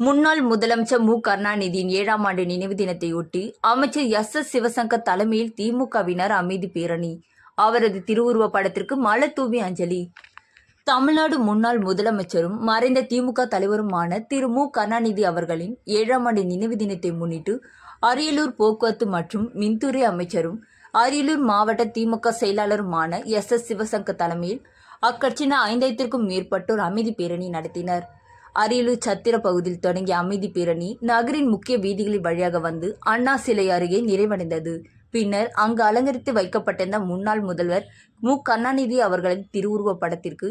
முன்னாள் முதலமைச்சர் மு. கருணாநிதியின் ஏழாம் ஆண்டு நினைவு தினத்தையொட்டி அமைச்சர் எஸ். எஸ். சிவசங்கர் தலைமையில் திமுகவினர் அமைதி பேரணி. அவரது திருவுருவ படத்திற்கு மலர் தூவி அஞ்சலி. தமிழ்நாடு முன்னாள் முதலமைச்சரும் மறைந்த திமுக தலைவருமான திரு. மு. கருணாநிதி அவர்களின் ஏழாம் ஆண்டு நினைவு தினத்தை முன்னிட்டு அரியலூர் போக்குவரத்து மற்றும் மின்துறை அமைச்சரும் அரியலூர் மாவட்ட திமுக செயலாளருமான எஸ். எஸ். சிவசங்கர் தலைமையில் அக்கட்சியினர் ஐந்தாயிரத்திற்கும் மேற்பட்டோர் அமைதி பேரணி நடத்தினர். அரியலூர் சத்திர பகுதியில் தொடங்கிய அமைதி பேரணி நகரின் முக்கிய வீதிகளின் வழியாக வந்து அண்ணா சிலை அருகே நிறைவடைந்தது. பின்னர் அங்கு அலங்கரித்து வைக்கப்பட்டிருந்த முன்னாள் முதல்வர் மு. கருணாநிதி அவர்களின் திருவுருவப் படத்திற்கு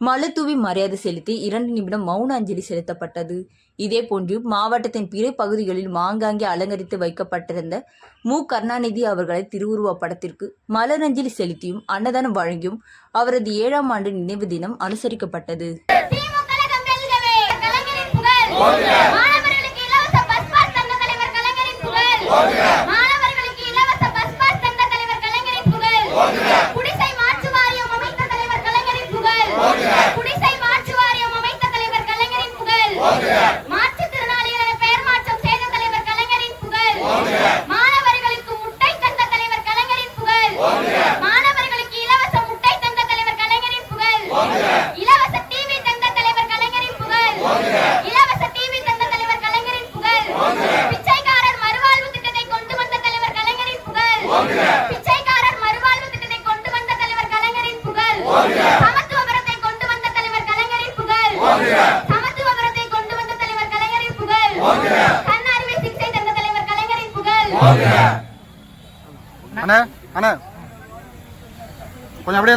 மலத்தூவி மரியாதை செலுத்தி இரண்டு நிமிடம் மௌன அஞ்சலி செலுத்தப்பட்டது. இதேபோன்று மாவட்டத்தின் பிற பகுதிகளில் மாங்காங்கே அலங்கரித்து வைக்கப்பட்டிருந்த மு. கருணாநிதி அவர்களை திருவுருவப் படத்திற்கு மலரஞ்சலி செலுத்தியும் அன்னதானம் வழங்கியும் அவரது ஏழாம் ஆண்டு நினைவு தினம் அனுசரிக்கப்பட்டது திமுக கழகம் வெல்கவே கலைஞரின் புகழ் மாணவர்களுக்கு இலவச பஸ் பாஸ் தந்த தலைவர் கலைஞரின் புகழ் மாணவர்களுக்கு இலவச பஸ் பாஸ் தந்த தலைவர் கலைஞரின் புகழ் குடிசை மாற்று வாரியம் அமைத்த தலைவர் கலைஞரின் புகழ் குடிசை மாற்று வாரியம் அமைத்த தலைவர் கலைஞரின் புகழ் மாற்றுத்திறனாளிகளை பெயர் மாற்றம் செய்த தலைவர் கலைஞரின் புகழ் மாணவர்களுக்கு முட்டை தந்த தலைவர் கலைஞரின் புகழ் மாணவர்களுக்கு இலவச முட்டை தந்த தலைவர் கலைஞரின் புகழ் இலவச டிவி தந்த தலைவர் கலைஞரின் புகழ் இலவச டிவி தந்த தலைவர் கலைஞரின் புகழ் பிச்சைக்காரர் மறுவாழ்வு திட்டத்தை கொண்டு வந்த தலைவர் கலைஞரின் புகழ் பிச்சைக்காரர் மறுவாழ்வு திட்டத்தை கொண்டு வந்த தலைவர் கலைஞரின் புகழ் சமத்துவபுரத்தை கொண்டு வந்த தலைவர் கலைஞரின் புகழ். சமத்துவபுரத்தை கொண்டு வந்த தலைவர் கலைஞரின் புகழ். கண் அறுவை சிகிச்சை தந்த தலைவர் கலைஞரின் புகழ். அண்ணா அண்ணா. கொஞ்சம் அப்படியே